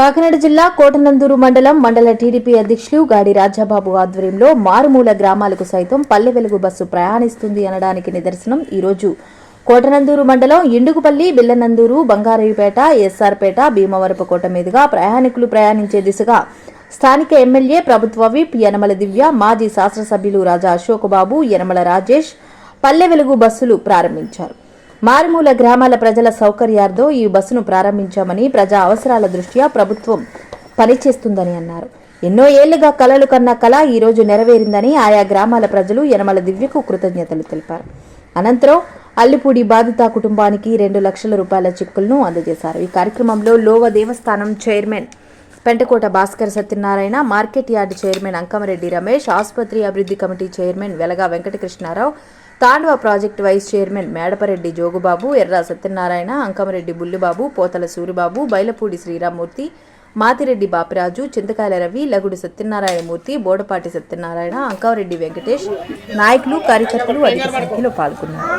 కాకినాడ జిల్లా కోటనందూరు మండలం మండల టీడీపీ అధ్యక్షులు గాడి రాజాబాబు ఆధ్వర్యంలో మారుమూల గ్రామాలకు సైతం పల్లె వెలుగు బస్సు ప్రయాణిస్తుంది అనడానికి నిదర్శనం ఈరోజు కోటనందూరు మండలం ఇండుగుపల్లి బిల్లనందూరు బంగారయ్యపేట ఎస్ఆర్పేట భీమవరపుకోట మీదుగా ప్రయాణికులు ప్రయాణించే దిశగా స్థానిక ఎమ్మెల్యే ప్రభుత్వ విప్ యనమల దివ్య మాజీ శాసనసభ్యులు రాజా అశోక్ బాబు యనమల రాజేష్ పల్లె వెలుగు బస్సులు ప్రారంభించారు. మారుమూల గ్రామాల ప్రజల సౌకర్యార్థం ఈ బస్సును ప్రారంభించామని ప్రజా అవసరాల దృష్ట్యా ప్రభుత్వం పనిచేస్తుందని అన్నారు. ఎన్నో ఏళ్ళుగా కలలు కన్న కళ ఈరోజు నెరవేరిందని ఆయా గ్రామాల ప్రజలు యనమల దివ్యకు కృతజ్ఞతలు తెలిపారు. అనంతరం అల్లిపూడి బాధిత కుటుంబానికి రెండు లక్షల రూపాయల చిక్కులను అందజేశారు. ఈ కార్యక్రమంలో లోవ దేవస్థానం chairman Pentakota Bhaskar Satyanarayana market yard chairman Ankamareddy Ramesh ఆసుపత్రి అభివృద్ధి committee chairman Velaga Venkatakrishnarao Tandava project vice chairman Medapareddy Jogubabu Erra Satyanarayana Ankamareddy Bullibabu పోతల సూరిబాబు బైలపూడి శ్రీరామూర్తి మాతిరెడ్డి బాపిరాజు చింతకాయల రవి లగుడు సత్యనారాయణమూర్తి బోడపాటి సత్యనారాయణ అంకారెడ్డి వెంకటేష్ నాయకులు కార్యకర్తలు అధిక సంఖ్యలో పాల్గొన్నారు.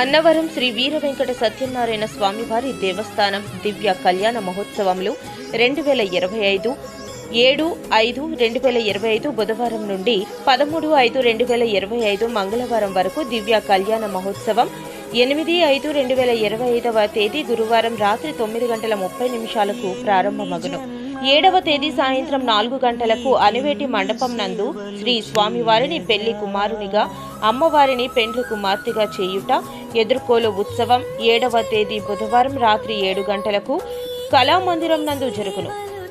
అన్నవరం శ్రీ వీర వెంకట సత్యనారాయణ స్వామివారి దేవస్థానం దివ్య కళ్యాణ మహోత్సవంలో రెండు వేల ఇరవై ఐదు ఏడు ఐదు రెండు వేల ఇరవై ఐదు బుధవారం నుండి పదమూడు ఐదు రెండు వేల ఇరవై ఐదు మంగళవారం వరకు దివ్య కళ్యాణ మహోత్సవం ఎనిమిది ఐదు రెండు వేల ఇరవై ఐదవ తేదీ గురువారం రాత్రి తొమ్మిది గంటల ముప్పై నిమిషాలకు ప్రారంభమగును. ఏడవ తేదీ సాయంత్రం నాలుగు గంటలకు అనివేటి మండపం నందు శ్రీ స్వామివారిని పెళ్ళి కుమారునిగా అమ్మవారిని పెండ్లి కుమార్తెగా చేయుట ఎదుర్కోలు ఉత్సవం ఏడవ తేదీ బుధవారం రాత్రి ఏడు గంటలకు కళామందిరం నందు జరుగును.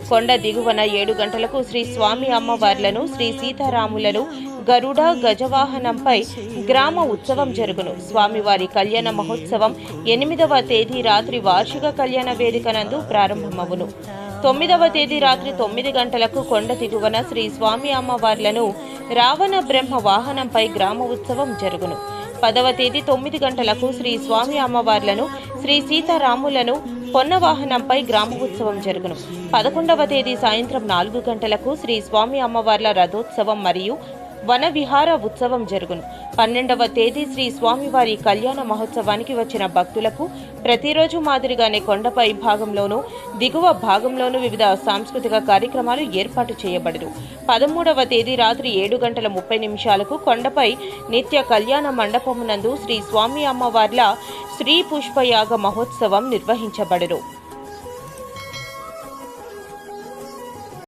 కొండ దిగువన ఏడు గంటలకు శ్రీ స్వామి అమ్మవార్లను శ్రీ సీతారాములను గరుడ గజవాహనంపై గ్రామ ఉత్సవం జరుగును. స్వామివారి కళ్యాణ మహోత్సవం ఎనిమిదవ తేదీ రాత్రి వార్షిక కళ్యాణ వేదిక నందు ప్రారంభమవును. తొమ్మిదవ తేదీ రాత్రి తొమ్మిది గంటలకు కొండ దిగువన శ్రీ స్వామి అమ్మవార్లను రావణ బ్రహ్మ వాహనంపై గ్రామ ఉత్సవం జరుగును. పదవ తేదీ తొమ్మిది గంటలకు శ్రీ స్వామి అమ్మవార్లను శ్రీ సీతారాములను పొన్న వాహనంపై గ్రామ ఉత్సవం జరుగును. పదకొండవ తేదీ సాయంత్రం నాలుగు గంటలకు శ్రీ స్వామి అమ్మవార్ల రథోత్సవం మరియు వన విహార ఉత్సవం జరుగును. పన్నెండవ తేదీ శ్రీ స్వామివారి కళ్యాణ మహోత్సవానికి వచ్చిన భక్తులకు ప్రతిరోజు మాదిరిగానే కొండపై భాగంలోనూ దిగువ భాగంలోనూ వివిధ సాంస్కృతిక కార్యక్రమాలు ఏర్పాటు చేయబడరు పదమూడవ తేదీ రాత్రి ఏడు గంటల ముప్పై నిమిషాలకు కొండపై నిత్య కళ్యాణ మండపమునందు శ్రీ స్వామి అమ్మవార్ల శ్రీ పుష్పయాగ మహోత్సవం నిర్వహించబడరు